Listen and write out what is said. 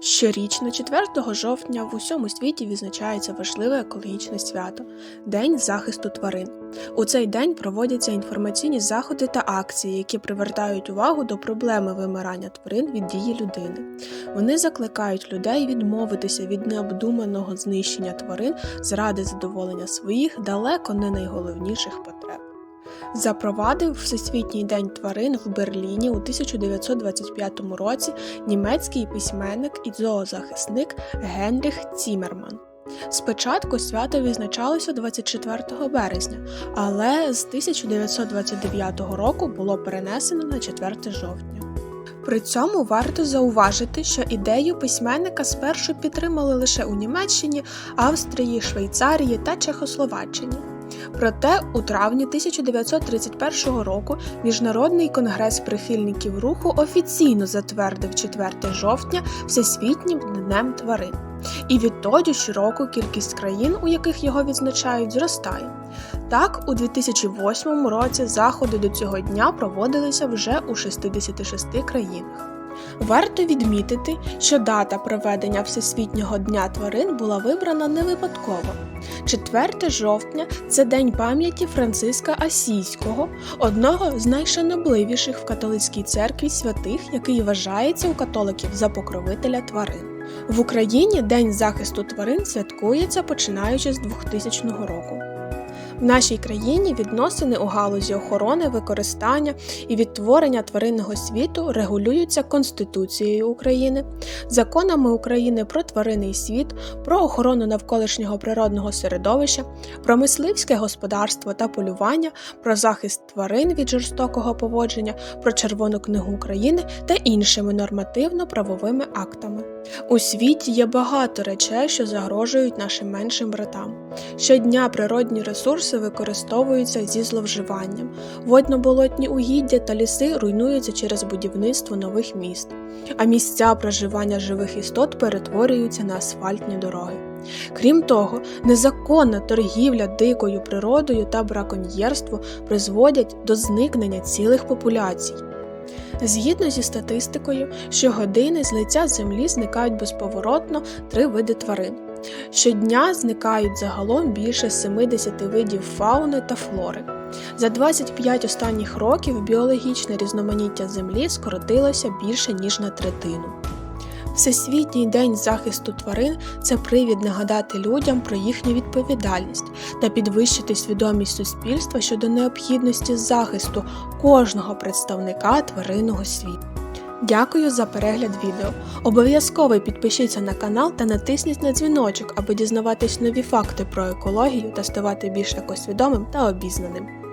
Щорічно, 4 жовтня, в усьому світі відзначається важливе екологічне свято День захисту тварин. У цей день проводяться інформаційні заходи та акції, які привертають увагу до проблеми вимирання тварин від дії людини. Вони закликають людей відмовитися від необдуманого знищення тварин заради задоволення своїх далеко не найголовніших потреб. Запровадив Всесвітній день тварин в Берліні у 1925 році німецький письменник і зоозахисник Генріх Цімерман. Спочатку свято відзначалося 24 березня, але з 1929 року було перенесено на 4 жовтня. При цьому варто зауважити, що ідею письменника спершу підтримали лише у Німеччині, Австрії, Швейцарії та Чехословаччині. Проте у травні 1931 року Міжнародний конгрес прихильників руху офіційно затвердив 4 жовтня Всесвітнім днем тварин. І відтоді щороку кількість країн, у яких його відзначають, зростає. Так, у 2008 році заходи до цього дня проводилися вже у 66 країнах. Варто відмітити, що дата проведення Всесвітнього дня тварин була вибрана не випадково. 4 жовтня це день пам'яті Франциска Асійського, одного з найшанобливіших в католицькій церкві святих, який вважається у католиків за покровителя тварин. В Україні День захисту тварин святкується починаючи з 2000 року. В нашій країні відносини у галузі охорони, використання і відтворення тваринного світу регулюються Конституцією України, законами України про тваринний світ, про охорону навколишнього природного середовища, про мисливське господарство та полювання, про захист тварин від жорстокого поводження, про Червону книгу України та іншими нормативно-правовими актами. У світі є багато речей, що загрожують нашим меншим братам. Щодня природні ресурси використовуються зі зловживанням. Водно-болотні угіддя та ліси руйнуються через будівництво нових міст, а місця проживання живих істот перетворюються на асфальтні дороги. Крім того, незаконна торгівля дикою природою та браконьєрство призводять до зникнення цілих популяцій. Згідно зі статистикою, щогодини з лиця землі зникають безповоротно три види тварин. Щодня зникають загалом більше 70 видів фауни та флори. За 25 останніх років біологічне різноманіття землі скоротилося більше ніж на третину. Всесвітній день захисту тварин це привід нагадати людям про їхню відповідальність та підвищити свідомість суспільства щодо необхідності захисту кожного представника тваринного світу. Дякую за перегляд відео. Обов'язково підпишіться на канал та натисніть на дзвіночок, аби дізнаватись нові факти про екологію та ставати більш екосвідомим та обізнаним.